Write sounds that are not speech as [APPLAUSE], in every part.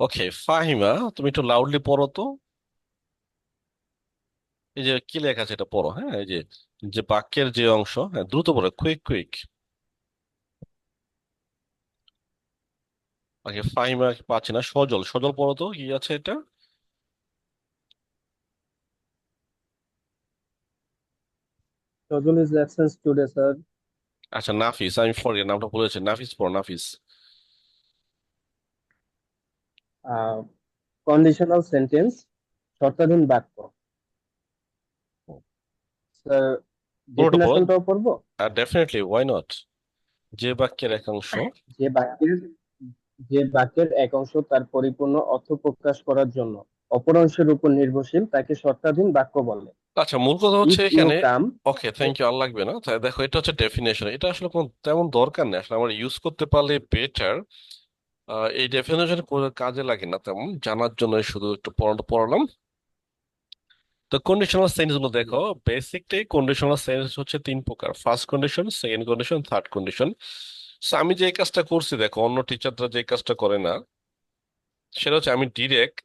ওকে ফাহিমা তুমি একটু লাউডলি পড়ো তো। এই যে কি লেখা আছে এটা পড়ো হ্যাঁ? এই যে যে বাক্যের যে অংশ হ্যাঁ দ্রুত পড়ো কুইক কুইক ওকে ফাহিমা পাচ্ছি না সজল সজল পড়ো তো কি আছে এটা? absent today, sir. আচ্ছা নাফিস আমি পড়ি নামটা বলেছি নাফিস পড়ো নাফিস। Conditional sentence, শর্তাধীন বাক্য। স্যার ডেফিনেশনটাও পড়ব? ডেফিনেটলি ওয়াই নট যে বাক্যের একাংশ। যে বাক্যের যে বাক্যের এক অংশ তার পরিপূর্ণ অর্থ প্রকাশ করার জন্য। অপর অংশের উপর নির্ভরশীল তাকে শর্তাধীন বাক্য বলে। আচ্ছা মূল কথা হচ্ছে এখানে ওকে থ্যাংক ইউ আর লাগবে না। দেখো এটা হচ্ছে ডেফিনেশন এটা আসলে কোনো তেমন দরকার নেই। আসলে আমরা ইউজ করতে পারলে বেটার এই ডেফিনেশন কাজে লাগে না তেমন। জানার জন্য শুধু একটু পড়ানো, পড়ালাম। তো কন্ডিশনাল সেন্সগুলো দেখো। বেসিকটাই কন্ডিশনাল সেন্স হচ্ছে তিন প্রকার। First condition second condition third condition আমি যে কাজটা করছি, দেখো, অন্য টিচাররা যে কাজটা করে না, সেটা হচ্ছে আমি ডিরেক্ট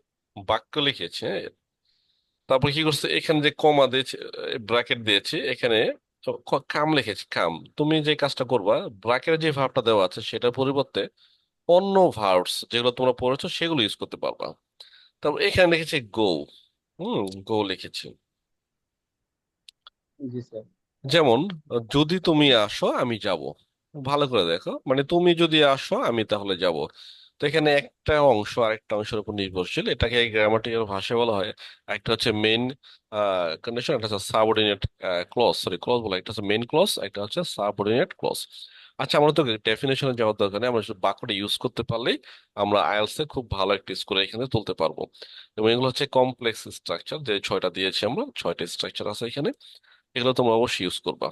বাক্য লিখেছি হ্যাঁ? তারপর কি করছে? এখানে যে কমা দিয়েছে ব্র্যাকেট দিয়েছি, এখানে কাম লিখেছি, কাম। তুমি যে কাজটা করবা ব্র্যাকেটে যে ভাবটা দেওয়া আছে, সেটার পরিবর্তে অন্য ভার্বস যেগুলো তোমরা পড়েছো সেগুলো ইউজ করতে পারবা। তারপর এখানে লিখেছি গো হুম গো লিখেছি। জি স্যার যেমন যদি তুমি আসো আমি যাব। ভালো করে দেখো। মানে তুমি যদি আসো আমি তাহলে যাব। তো এখানে একটা অংশ আরেকটা অংশের উপর নির্ভরশীল। এটাকে গ্রামাটিক্যাল ভাষায় বলা হয়। একটা হচ্ছে মেইন কন্ডিশন একটা হচ্ছে সাবঅর্ডিনেট ক্লজ সরি ক্লজ বলা একটা হচ্ছে মেইন ক্লজ একটা হচ্ছে সাবঅর্ডিনেট ক্লজ আচ্ছা আমরা তো ডেফিনেশনে যাওয়ার দরকার নেই। আমরা শুধু বাক্যটা ইউজ করতে পারলেই আমরা আইএলস এ খুব ভালো একটা স্কোর এখানে তুলতে পারব। এবং এগুলো হচ্ছে কমপ্লেক্স স্ট্রাকচার যে ছয়টা দিয়েছি আমরা ছয়টা স্ট্রাকচার আছে এখানে। এগুলো তোমরা অবশ্যই ইউজ করবা।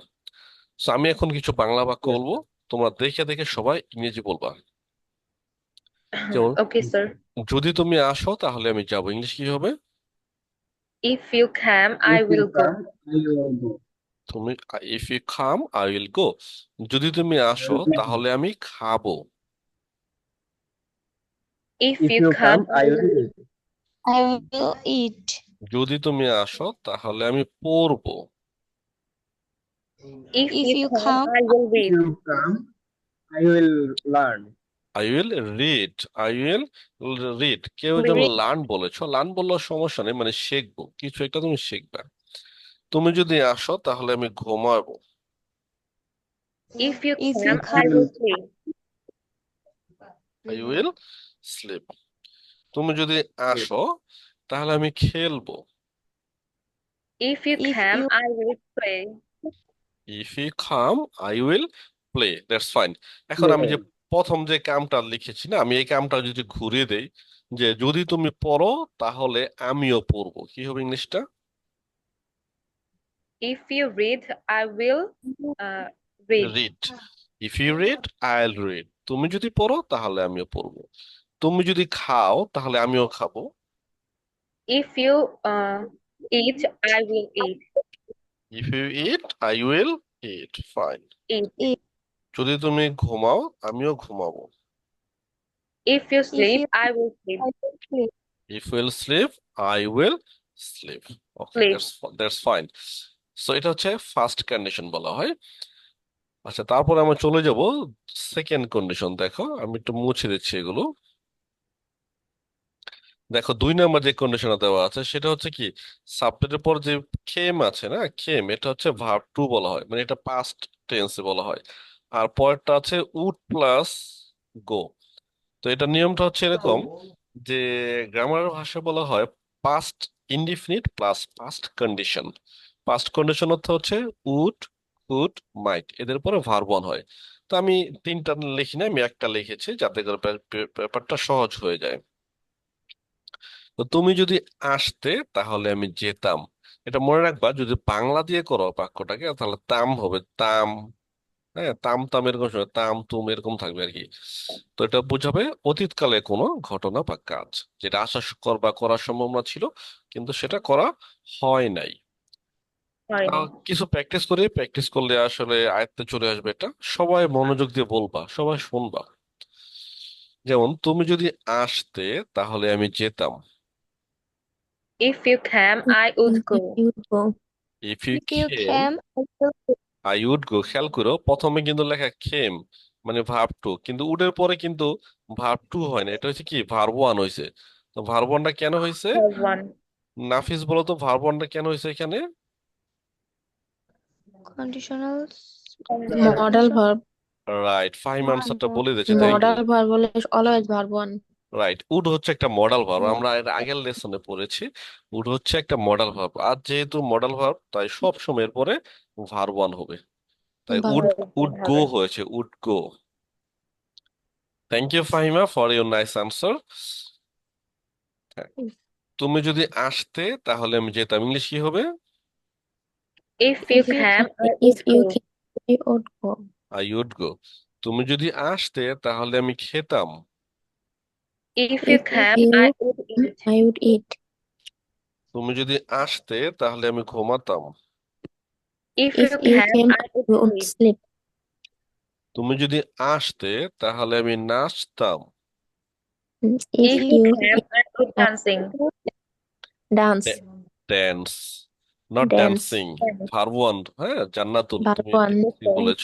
তো আমি এখন কিছু বাংলা বাক্য বলব। তোমরা দেখে দেখে সবাই ইংরেজি বলবা। যেমন Okay, sir. যদি তুমি আসো তাহলে আমি যাব। ইংলিশ কি হবে? If you come, I If you তুমি if you come I will go যদি তুমি আসো তাহলে আমি খাব If If you you come, come, I will eat. I will eat. যদি তুমি আসো তাহলে আমি পড়ব if If you you come, come, I will If read. you come, I will learn. I will read I will read কেউ যেন Read. Learn বলেছ learn বললেও সমস্যা নেই মানে শিখব কিছু একটা তুমি শিখবে তুমি যদি আসো তাহলে আমি ঘুমাবো। If you If you come, I will sleep. I will sleep তুমি যদি আসো তাহলে আমি খেলব। If you If come, you- I will play. If you come I will play that's fine এখন আমি যে প্রথম যে কামটা লিখেছি না আমি এই কামটা যদি ঘুরিয়ে দেই যে যদি তুমি পড়ো তাহলে আমিও পড়ব। কি হবে ইংলিশটা? If you read, I will uh, read. Read if you read I'll read তুমি যদি পড়ো তাহলে আমিও পড়বো তুমি যদি খাও তাহলে আমিও খাবো If you uh, eat, I will eat. If you eat I will eat fine Eat. Eat. যদি তুমি ঘুমাও আমিও ঘুমাবো If you sleep, you- I will sleep. I will sleep. If will sleep I will sleep okay Sleep. That's that's fine So এটা হচ্ছে first condition বলা হয়। আচ্ছা তারপরে আমরা চলে যাব সেকেন্ড কন্ডিশন দেখো আমি একটু মুছে দিচ্ছি এগুলো। দেখো দুই নাম্বার যে কন্ডিশনে দেওয়া আছে সেটা হচ্ছে কি সাবজেক্টের পর যে খেম আছে না খেম এটা হচ্ছে ভার্ব টু বলা হয়। মানে এটা পাস্ট টেন্সে বলা হয়। আর পরেরটা আছে উড প্লাস গো তো এটা নিয়মটা হচ্ছে এরকম যে গ্রামার ভাষায় বলা হয় past indefinite plus past condition past condition অর্থ হচ্ছে উড কুড মাইট এদের উপরে ভার্ব ওয়ান হয়। তো আমি তিনটা লিখি না, আমি একটা লিখেছি যাতে করে ব্যাপ- ব্যাপ- ব্যাপারটা সহজ হয়ে যায়। তো তুমি যদি আসতে, তাহলে আমি যেতাম। এটা মনে রাখবা, যদি বাংলা দিয়ে করো বাক্যটাকে, তাহলে তাম হবে, তাম। হ্যাঁ তাম তাম এরকম তাম, তুম এরকম থাকবে আর কি। তো এটা বোঝাবে অতীতকালে কোনো ঘটনা বা কাজ, যেটা আশা কর, বা করার সম্ভাবনা ছিল, কিন্তু সেটা করা হয় নাই। কিছু প্র্যাকটিস করে প্র্যাকটিস করলে আসলে আয়ত্তে চলে আসবে এটা। সবাই মনোযোগ দিয়ে বলবা সবাই শুনবা। যেমন তুমি যদি আসতে তাহলে আমি যেতাম। If you came, I would If go. you if you If you came came, I will go. I would go খেয়াল করো প্রথমে কিন্তু লেখা খেম মানে ভার্ব টু কিন্তু উডের পরে কিন্তু ভার্ব টু হয় না। এটা হচ্ছে কি? ভার্ব ওয়ান হয়েছে তো ভার্ব ওয়ানটা কেন হয়েছে নাফিস বলো তো ভার্ব ওয়ানটা কেন হয়েছে এখানে? Conditional Conditional. modal verb. Right Fahim আনসারটা বলে দিয়েছে thank you Modal verb always always verb one. Right would হচ্ছে একটা মডাল ভার্ব আমরা এর আগের লেসনে পড়েছি। উড হচ্ছে একটা মডাল ভার্ব আর যেহেতু মডাল ভার্ব তাই সব সময়ের পরে ভার্ব ওয়ান হবে। তাই উড উড গো হয়েছে। Would go thank you Fahima for your nice answer তুমি যদি আসতে তাহলে আমি যেতাম। ইংলিশ কি হবে? If you If you came, came, if would you go. I would go. তুমি যদি আসতে তাহলে আমি খেতাম If you you I would eat. I would eat. তুমি যদি আসতে তাহলে আমি ঘুমাতাম If If you you came, came, I you would would sleep. তুমি যদি আসতে তাহলে আমি নাচতাম Mm, If If you you came, I would dancing. Dance dance, not Dance. Dancing Dance. হ্যাঁ জান্নাতুল তুমি one. ঠিক বলেছ?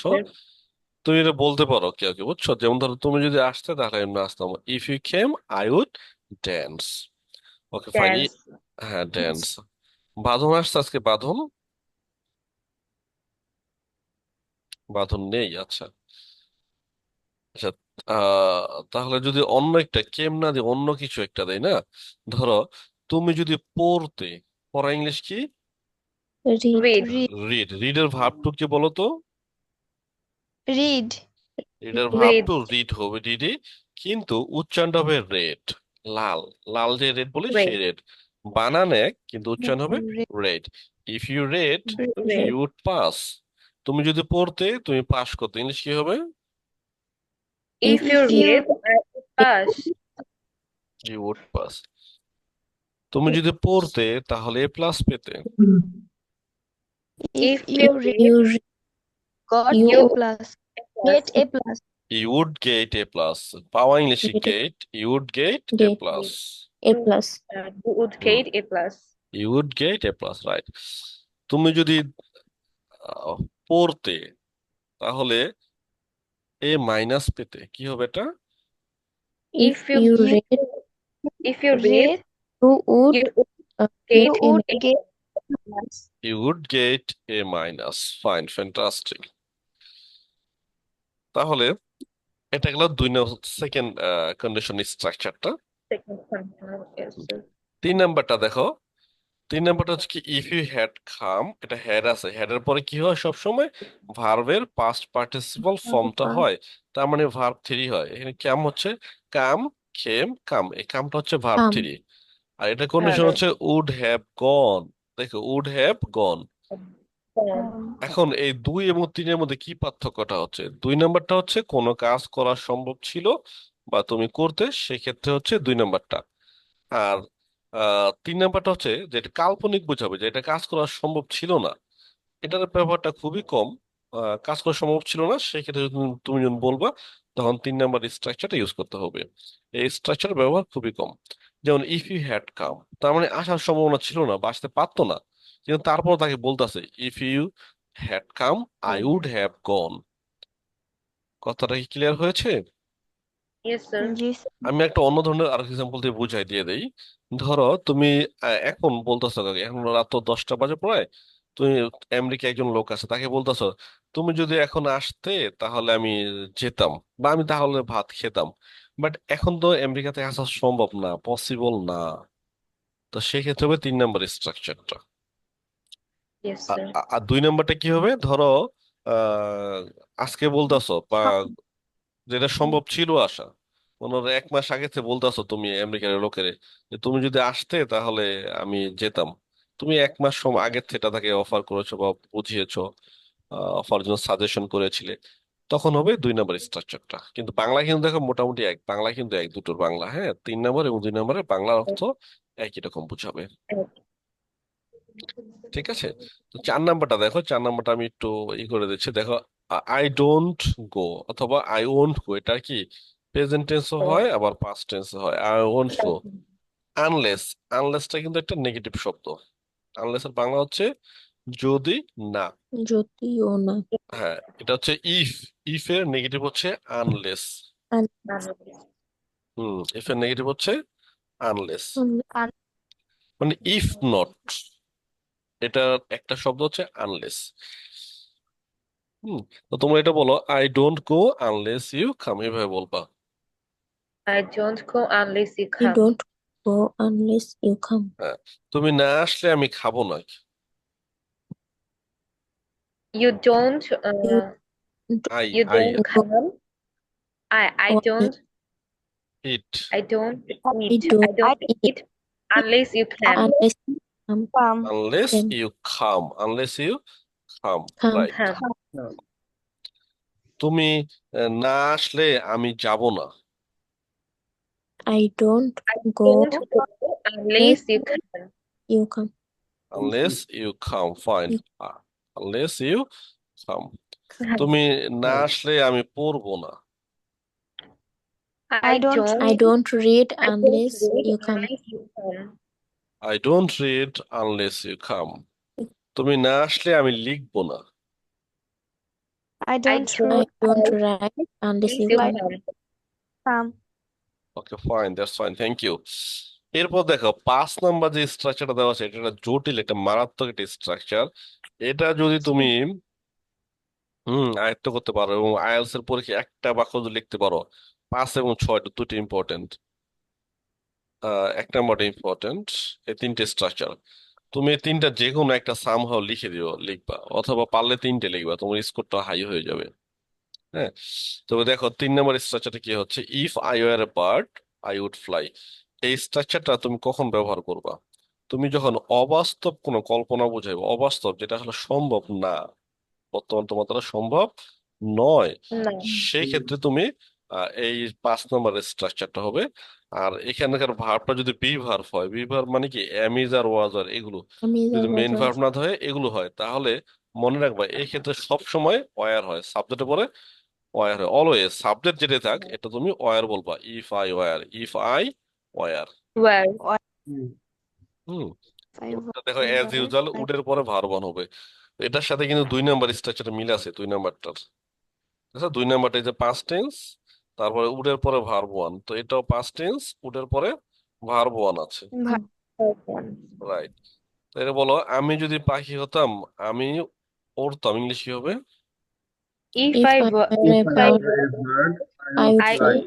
তুমি এটা বলতে পারো কেউ কেউ বুঝছ? যেমন ধরো তুমি যদি আসতে তাহলে আমি নাচতাম if you came I would dance okay fine Dance. হ্যাঁ ড্যান্স বাঁধন আসছে আজকে বাঁধন? বাঁধন নেই আচ্ছা। আচ্ছা আহ তাহলে যদি অন্য একটা কেম না দিয়ে অন্য কিছু একটা দেয় না? ধরো তুমি যদি পড়তে পড়া ইংলিশ কি? Read, Read. read, রিড রিডের ভার্ব টু কি বলো তো read. রিডের Read. টু রিড হবে রিডে কিন্তু উচ্চারণ হবে রেড লাল। লাল যে রেড বলি সেই রেড বানান এক কিন্তু উচ্চারণ হবে read if you read. You would pass তুমি যদি পড়তে তুমি পাস করতে। ইংলিশ কি হবে? If you If you- read, I would pass. You would pass তুমি যদি পড়তে তাহলে এ প্লাস পেতে। If If you you you read, got you A would plus, Get get A plus, you would get A plus পাওয়া ইংলিশে Get a- would get a Get. A plus. uh, you would get a plus. You would get A plus right তুমি যদি আহ, পড়তে তাহলে এ minus পেতে কি হবে এটা If you you read, If you read, you would you would uh, get you would get A minus. Fine, fantastic. তাহলে এটা গেল দুই সেকেন্ড কন্ডিশন স্ট্রাকচারটা. তিন নাম্বারটা দেখো তিন নাম্বারটা হচ্ছে কি ইফ ইউ হ্যাড কাম এটা হ্যাড আছে হ্যাড এর পরে কি হয় সব সময় ভার্বের পাস্ট পার্টিসিপল ফর্মটা form. হয় তার মানে ভার্ব থ্রি হয় এখানে কাম হচ্ছে কাম খেম কাম এই কামটা হচ্ছে ভার্ব. থ্রি আর এটা কন্ডিশন হচ্ছে উড হ্যাভ গন দেখো উড হ্যাভ গন এখন এই দুই এবং তিনের মধ্যে কি পার্থক্যটা হচ্ছে? দুই নাম্বারটা হচ্ছে কোনো কাজ করা সম্ভব ছিল বা তুমি করতে সেক্ষেত্রে হচ্ছে দুই নাম্বারটা। আর তিন নাম্বারটা হচ্ছে যেটা কাল্পনিক বোঝাবে যে এটা কাজ করা সম্ভব ছিল না। এটার ব্যবহারটা খুবই কম। কাজ করা সম্ভব ছিল না সেক্ষেত্রে তুমি তুমি যখন বলবা তখন তিন নাম্বার স্ট্রাকচারটা ইউজ করতে হবে। এই স্ট্রাকচার ব্যবহার খুবই কম। যেমন ইফ ইউ হ্যাড কাম তার মানে আসার সম্ভাবনা ছিল না বা আসতে পারতো না। কিন্তু তারপর তাকে বলতেছে if you had come I would have gone কথাটা কি ক্লিয়ার হয়েছে? Yes, sir. Yes. আমি একটা অন্য ধরনের আর এক্সাম্পল দিয়ে বুঝাই দিয়ে দেই। ধরো তুমি এখন বলতেছো এখন রাত তো দশটা বাজে প্রায় তুমি আমেরিকা একজন লোক আছে তাকে বলতেছো তুমি যদি এখন আসতে তাহলে আমি যেতাম বা আমি তাহলে ভাত খেতাম। বাট এখন তো আমেরিকাতে আসা সম্ভব না পসিবল না। তো সেক্ষেত্রে হবে তিন নম্বর স্ট্রাকচারটা আর দুই নাম্বারটা কি হবে? ধরো আজকে বলতেছো বা যেটা সম্ভব ছিল আসা। মনে হয় এক মাস আগে থেকে বলতেছো তুমি আমেরিকার লোকের যে তুমি যদি আসতে তাহলে আমি যেতাম। তুমি এক মাস সময় আগের থেকে তাকে অফার করেছ বা বুঝিয়েছো অফার জন্য সাজেশন করেছিলে। তখন হবে দুই নম্বর স্ট্রাকচারটা কিন্তু বাংলা কিন্তু দেখো মোটামুটি এক বাংলা কিন্তু এক দুটোর বাংলা হ্যাঁ? তিন নম্বর এবং দুই নম্বরের বাংলার অর্থ একই রকম বুঝাবে। ঠিক আছে? তো চার নাম্বারটা দেখো চার নাম্বারটা আমি একটু ই করে দিচ্ছি। দেখো আই ডোন্ট গো অথবা আই ওন্ট গো এটা কি? প্রেজেন্ট টেন্সও হয়। আবার পাস্ট টেন্সও হয়। আর অংশ আনলেস আনলেসটা কিন্তু একটা নেগেটিভ শব্দ। আনলেস এর বাংলা হচ্ছে যদি না। যদিও না। হ্যাঁ এটা হচ্ছে ইফ ইফ এর নেগেটিভ হচ্ছে আনলেস হুম ইফ এর নেগেটিভ হচ্ছে আনলেস মানে ইফ নট এটা একটা শব্দ হচ্ছে আনলেস হুম তো তোমরা এটা বলো I don't go unless you come এভাবে বলবা। I don't go unless you You come. don't go unless you come. তুমি না আসলে আমি খাব না You don't uh, I you I don't come. I I Or don't eat I don't We eat I don't don't eat eat unless you come. unless you come. Come. Unless Then you come unless you come come. Right Come. তুমি আহ, না আসলে আমি যাব না I don't I go don't go unless you come. you come. Unless you come Fine You unless you come Come. তুমি না Right. আসলে আমি পড়বো না I I don't don't I don't read I don't unless read you come. unless you come. I don't read unless you come তুমি না আসলে আমি লিখবো না I I don't don't I don't write write unless unless you you come. come. come. Okay fine that's fine thank you এরপর দেখো, পাঁচ number যে স্ট্রাকচারটা দেওয়া আছে, এটা একটা জটিল, একটা মারাত্মক একটা স্ট্রাকচার এটা যদি তুমি, হুম, আয়ত্ত করতে পারো এবং আইএলটিএস এর পরীক্ষায় একটা বাক্য লিখতে পারো, পাঁচ এবং ছয় দুটি ইম্পর্টেন্ট এক নাম্বারটা ইম্পর্টেন্ট এই তিনটে স্ট্রাকচার তুমি তিনটা যে কোনো একটা সামহাও লিখে দিও, লিখবা, অথবা পারলে তিনটে লিখবা, তোমার স্কোরটা হাই হয়ে যাবে। হ্যাঁ তবে দেখো, তিন নম্বর স্ট্রাকচারটা কি হচ্ছে? If I were a bird I would fly এই স্ট্রাকচারটা তুমি কখন ব্যবহার করবা? তুমি যখন অবাস্তব কোনো কল্পনা বোঝাইবে অবাস্তব যেটা আসলে সম্ভব না বর্তমান তোমার দ্বারা সম্ভব নয়. সেই ক্ষেত্রে তুমি এই পাঁচ নম্বরের স্ট্রাকচারটা হবে। আর এখানকার ভার্বটা যদি বি ভার্ব হয় বি ভার্ব মানে কি? অ্যামিজ আর ওয়াজ আর এগুলো যদি মেইন। ভার্ব না ধরে এগুলো হয়। তাহলে মনে রাখবা এই ক্ষেত্রে সব সময় ওয়ার হয়। সাবজেক্টে পরে ওয়ার হয়। অলওয়েজ সাবজেক্ট যেটা থাক এটা তুমি ওয়ার বলবা। If I were if I were? হুম। দেখো অ্যাজ ইউজুয়াল উডের পরে ভার্ব অন হবে। এটার সাথে কিন্তু দুই নাম্বার স্ট্রাকচার মিল আছে দুই নাম্বারটার আচ্ছা দুই নাম্বারটা এই যে পাস্ট টেন্স তারপরে উডের পরে ভার্ব ওয়ান তো এটাও পাস্ট টেন্স উডের পরে ভার্ব ওয়ান আছে। রাইট এটা বলো আমি যদি পাখি হতাম আমি উড়তাম ইংলিশ কি হবে? If If I I were, were a if I bird, were, I would I fly.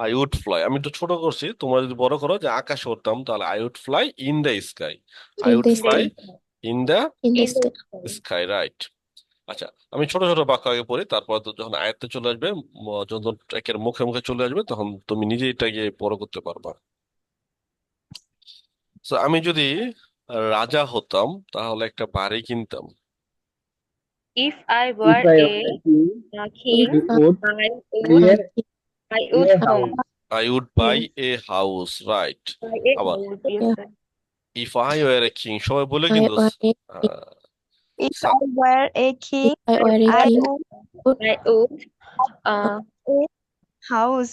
Would I would fly আমি একটু ছোট করছি তোমরা যদি বড় করো যে আকাশে উঠতাম তাহলে I would fly in the sky I In would the fly sky. In the. Sky right আচ্ছা আমি ছোট ছোট বাক্য আগে পড়ি তারপর তো যখন আয়ত্তে চলে আসবে যখন একের মুখে মুখে চলে আসবে তখন তুমি নিজেই এটা গিয়ে বড় করতে পারবা। তো আমি যদি রাজা হতাম তাহলে একটা বাড়ি কিনতাম। If I If were I a king, king, we would I would, a I would a Buy a আবার house, yes, sir. If I were a king সবাই বলে I কিন্তু were a আহ, If I were a king, I were a I king would I would, uh, house.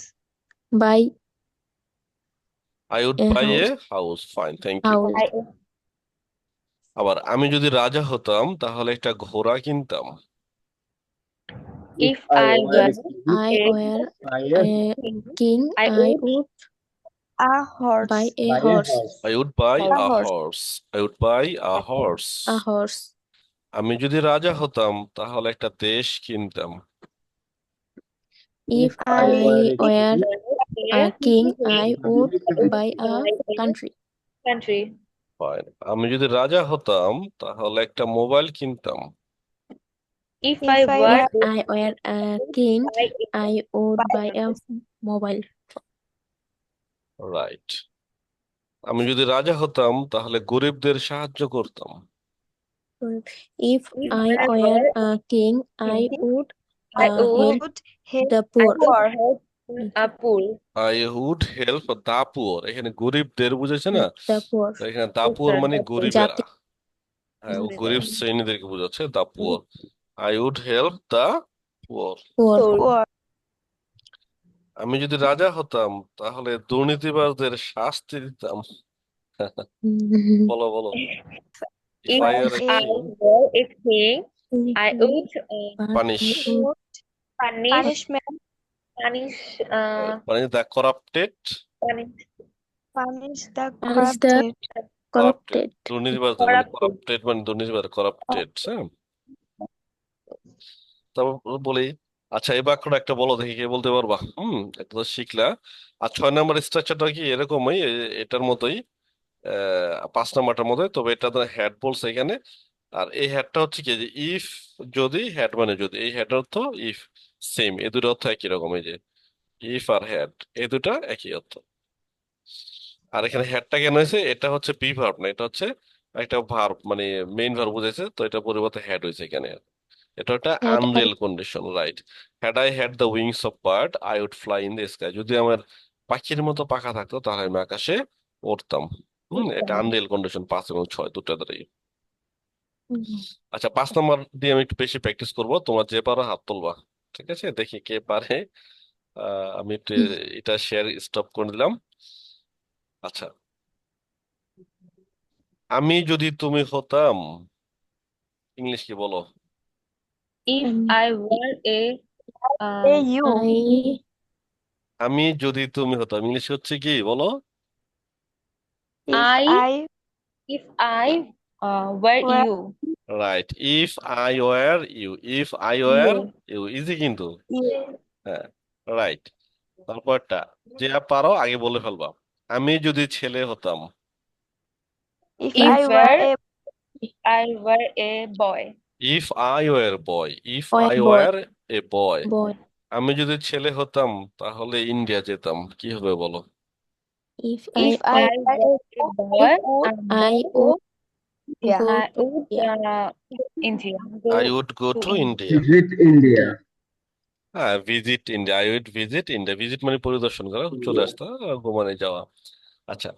buy I would a buy a house. Fine thank you house. I would, আবার আমি যদি রাজা হতাম তাহলে একটা ঘোড়া কিনতাম if If I I were a were king, I a were I am a king, king. I I would would A horse. buy a buy a horse. house. I would buy A a horse. horse. I would buy a horse. A horse. আমি যদি রাজা হতাম তাহলে একটা দেশ কিনতাম If I were I a were king, a king, I king, would buy buy a a country. country. Fine. আমি যদি রাজা হতাম তাহলে একটা মোবাইল কিনতাম If If I I were If I were a king, I would buy a mobile. Right আমি যদি রাজা হতাম তাহলে গরিবদের সাহায্য করতাম If I were a king, I would I uh, would help Would help the poor. poor. a pool. I would help the poor এখানে গরিবদের বুঝেছে না The poor. এখানে মানে the poor. গরিবেরা জাতি হ্যাঁ গরিবেরা। গরিব শ্রেণীদেরকে বোঝাচ্ছে the poor I would help the poor Poor. Poor. Poor. আমি যদি রাজা হতাম তাহলে দুর্নীতিবাজদের শাস্তি দিতাম বলো বলো If I were a I king, I would uh, punish punish punishment punish uh punish the corrupted punish punish the Punish the corrupted corrupted দুর্নীতিবাজদের মানে Corrupted. করাপ্টেড মানে দুর্নীতিবাজ করাপ্টেড হ্যাঁ তারপর বলি। আচ্ছা এই বাক্যটা একটা বলো দেখি, কে বলতে পারবা? হুম একটা তো শিখলা। আর ছয় নম্বর স্ট্রাকচারটা কি? এরকমই এটার মতোই পাঁচ নাম্বারটার মতোই। তবে এটা তো হেড বলছে এখানে। আর এই হেডটা হচ্ছে কি? যে ইফ যদি হেড মানে যদি। এই হেড অর্থ ইফ সেম এই দুটো অর্থ একই রকম, এই যে ইফ আর হেড এই দুটা একই অর্থ। আর এখানে হেডটা কেন হয়েছে? এটা হচ্ছে বি ভার্ব না, এটা হচ্ছে একটা ভার্ব মানে মেইন ভার্ব বুঝেছে তো এটা পরিবর্তে হেড হয়েছে এখানে। এটা একটা unreal condition right had I had the wings of bird I would fly in the sky যদি আমার পাখির মতো পাখা থাকতো তাহলে আমি আকাশে উড়তাম। হম এটা আনরিয়েল কন্ডিশন পাঁচ এবং ছয় দুটো দ্বারাই। আচ্ছা পাঁচ নম্বর দিয়ে আমি একটু বেশি প্র্যাকটিস করব। তোমরা যে পারো হাত তুলবা ঠিক আছে? দেখি কে পারে। আমি একটু এটা শেয়ার স্টপ করে দিলাম। আচ্ছা। আমি যদি তুমি হতাম ইংলিশ কি বলো? If Um, I were a uh, a you. I আমি যদি তুমি হতাম ইংলিশ হচ্ছে কি বলো? If I- I if I uh, were Were- you. Right if I were you if I were you. You easy কিন্তু? You হ্যাঁ right তারপরটা যে পারো আগে বলে ফেলবা। আমি যদি ছেলে হতাম। If If I were were- a I were a boy. If I were boy if Or I boy. Were a boy boy আমি যদি ছেলে হতাম তাহলে ইন্ডিয়া যেতাম কি হবে বলো if if I I I were were a boy would I would yeah. go I to would India. uh, India go I would go to to India. India visit India হ্যাঁ visit India I would visit India visit মানে পরিদর্শন করা চলে আসতা ঘুমানে যাওয়া আচ্ছা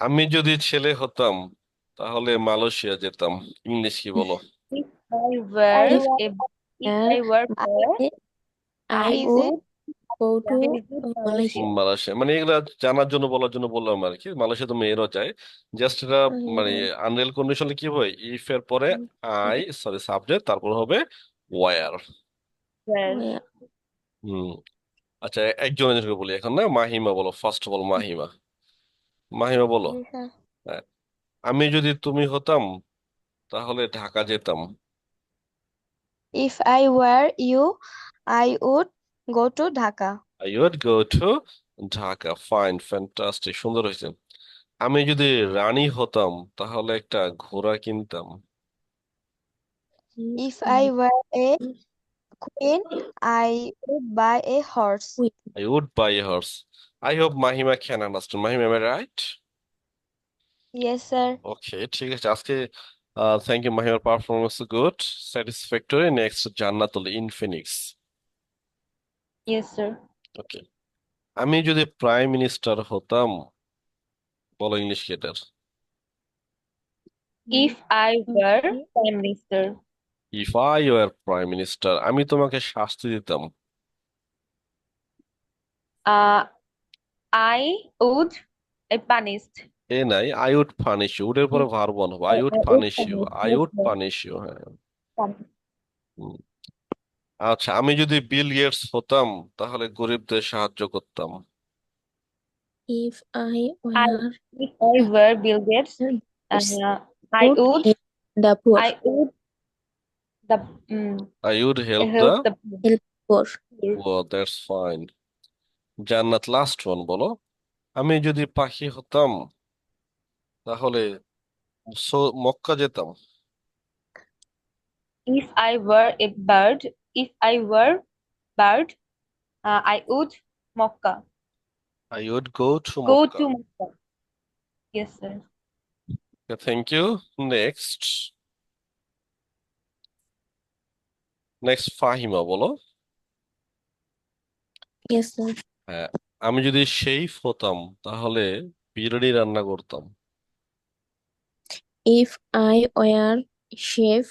আমি যদি ছেলে হতাম তাহলে মালয়েশিয়া যেতাম ইংলিশ কি বলো I were If if I were boy, I Is would go to visit Malaysia. Malaysia মানে এগুলা জানার জন্য বলার জন্য বললাম আর কি। মালয়েশিয়া তো মেয়েরও চায়। জাস্ট এটা মানে আনরিয়েল কন্ডিশনে কি হয়? ইফ এর পরে আই সরি সাবজেক্ট তারপর হবে ওয়ার হুম। আচ্ছা একজন একজনকে বলি এখন না? মাহিমা বলো। First of all Mahima. Mahima বলো। আমি যদি তুমি হতাম তাহলে ঢাকা যেতাম। If I were you I would go to Dhaka I would go to Dhaka fine fantastic সুন্দর হয়েছে আমি যদি রানী হতাম তাহলে একটা ঘোড়া কিনতাম if I were a queen I would buy a horse I would buy a horse. I hope Mahima can understand. Mahima, am I right? yes sir Okay, ঠিক আছে আজকে uh, thank you Mahimaর performance good satisfactory next Jannatul Infinix yes sir okay আমি যদি prime minister হতাম বলো English কি এটার if I were prime minister if I were prime minister আমি তোমাকে শাস্তি দিতাম uh I would I punished এ নাই আই উড পানিশ ইউ উডের পরে ভার্ব ওয়ান হবে I would punish you I would punish you হ্যাঁ। punish. আচ্ছা আমি যদি বিল গেটস হতাম তাহলে গরিবদের সাহায্য করতাম। If I were if I were Bill Gates uh, I would would the poor. I would the I would help help the the poor. Oh that's fine Jannat last one বলো। আমি যদি পাখি হতাম তাহলে সো- মক্কা যেতাম। If I were a bird, if I were bird, uh, I would Mecca. I would go to Go Mecca to Mecca. Yes, sir. Thank you next next Fahima বলো। Yes sir. আমি যদি chef হতাম তাহলে বিরিয়ানি রান্না করতাম। If I were chef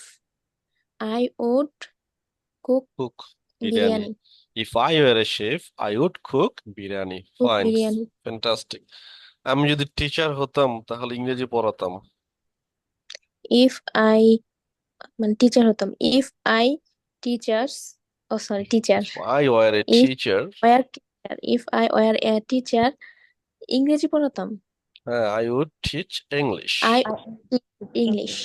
I would cook cook biryani biryani If I were a chef, I would cook biryani. cook Fine. biryani. Fantastic. আমি যদি teacher হতাম তাহলে ইংরেজি পড়াতাম If I মানে টিচার হতাম if I teachers oh sorry teacher I were a If- teacher were teacher if I were a teacher ইংরেজি পড়াতাম হ্যাঁ I would teach English. I teach English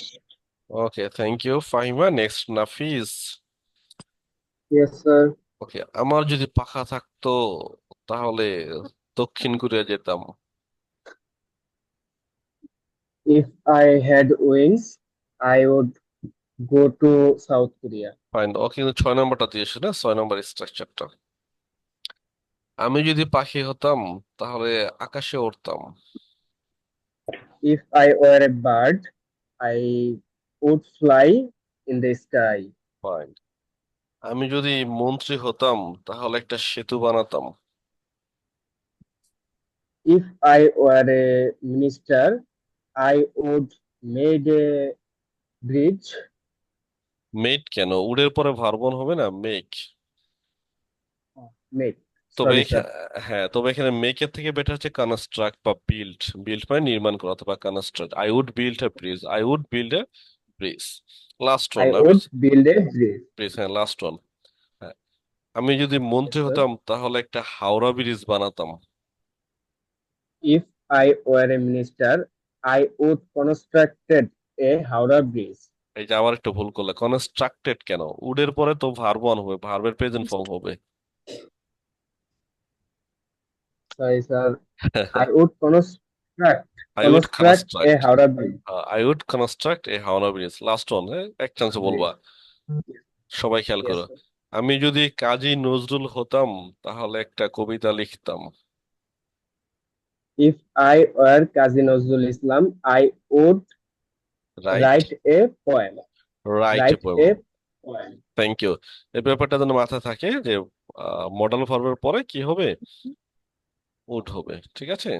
Okay, thank you. Fahima, next Nafiz. Yes, sir. ওকে আমার যদি পাখা থাকতো তাহলে দক্ষিণ Korea যেতাম If I had wings, I would go to South Korea. Fine ও কিন্তু ছয় নম্বরটা দিয়েছে না ছয় নম্বর স্ট্রাকচারটা আমি যদি পাখি হতাম তাহলে আকাশে উড়তাম If I were a bird, I would fly in the sky. Fine আমি যদি মন্ত্রী হতাম তাহলে একটা সেতু বানাতাম If I were a minister, I would made a bridge. Make কেন উড়ের পরে ভার্বন হবে না মেক Make. তবে Sorry, এখা- হ্যাঁ তবে এখানে মেকের থেকে বেটার হচ্ছে কনস্ট্রাক্ট বা বিল্ড বিল্ড মানে নির্মাণ করা অথবা construct I would build a bridge I would build a bridge last I one would build a bridge. Bridge হ্যাঁ লাস্ট ওয়ান হ্যাঁ আমি যদি মন্ত্রী হতাম তাহলে একটা হাওড়া ব্রিজ বানাতাম। If I were a minister, I would constructed a Howrah bridge. এই যে আবার একটু ভুল করলে কনস্ট্রাক্টেড কেন? উডের পরে তো ভার্ব ওয়ান হবে ভার্বের প্রেজেন্ট ফর্ম হবে। Sorry, sir. [LAUGHS] I would construct I would construct a construct Howrah bridge. I would a last one এক চান্সে বলবা। সবাই খেয়াল করো। sir. আমি যদি কাজী নজরুল হতাম তাহলে একটা কবিতা লিখতাম। If I were Kazi Nazrul Islam, I would write write a poem. Write Write poem a poem. Thank you এই ব্যাপারটা যেন মাথায় থাকে যে মডেল ভার্বের পরে কি হবে? উড হবে ঠিক আছে.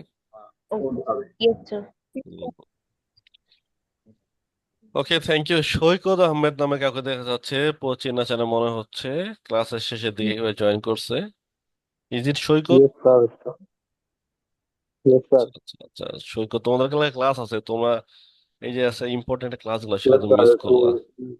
Okay thank you Saikat Ahmed নামে কাউকে দেখা যাচ্ছে চেনা চেনা মনে হচ্ছে ক্লাসের শেষের দিকে জয়েন করছে। Is it Saikat? Sir. আচ্ছা আচ্ছা সৈকত তোমাদের ক্লাস আছে তোমরা এই যে আছে ইম্পর্টেন্ট ক্লাসগুলো সেটা তুমি মিস. করলা